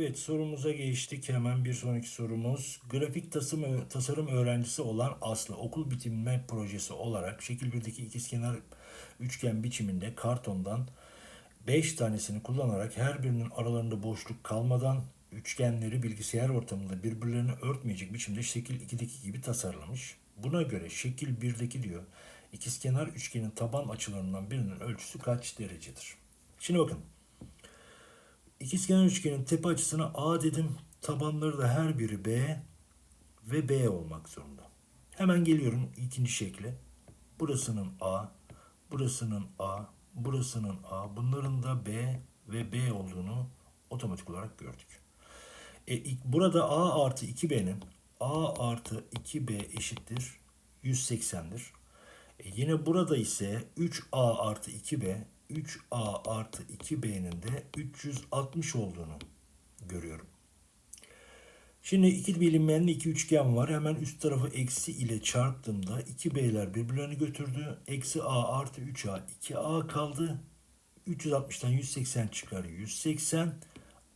Evet sorumuza geçtik. Hemen bir sonraki sorumuz. Grafik tasarım, tasarım öğrencisi olan Aslı okul bitirme projesi olarak şekil 1'deki ikizkenar üçgen biçiminde kartondan 5 tanesini kullanarak her birinin aralarında boşluk kalmadan üçgenleri bilgisayar ortamında birbirlerini örtmeyecek biçimde şekil 2'deki gibi tasarlamış. Buna göre şekil 1'deki diyor ikizkenar üçgenin taban açılarından birinin ölçüsü kaç derecedir? Şimdi bakın İkizkenar üçgenin tepe açısına A dedim. Tabanları da her biri B ve B olmak zorunda. Hemen geliyorum ikinci şekle. Burasının A, burasının A, burasının A. Bunların da B ve B olduğunu otomatik olarak gördük. E, burada A artı 2B'nin A artı 2B eşittir 180'dir. E, yine burada ise 3A artı 2B 3A artı 2B'nin de 360 olduğunu görüyorum. Şimdi iki bilinmeyenli iki üçgen var. Hemen üst tarafı eksi ile çarptığımda 2B'ler birbirlerini götürdü. Eksi A artı 3A 2A kaldı. 360'tan 180 çıkar 180.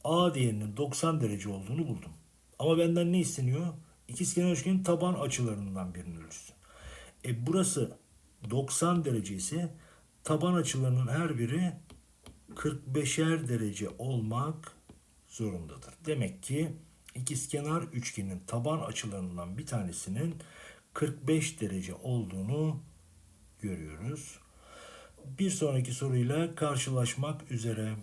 A değerinin 90 derece olduğunu buldum. Ama benden ne isteniyor? İkizkenar üçgenin taban açılarından birinin ölçüsü. E burası 90 derece ise taban açılarının her biri 45'er derece olmak zorundadır. Demek ki ikizkenar üçgenin taban açılarından bir tanesinin 45 derece olduğunu görüyoruz. Bir sonraki soruyla karşılaşmak üzere.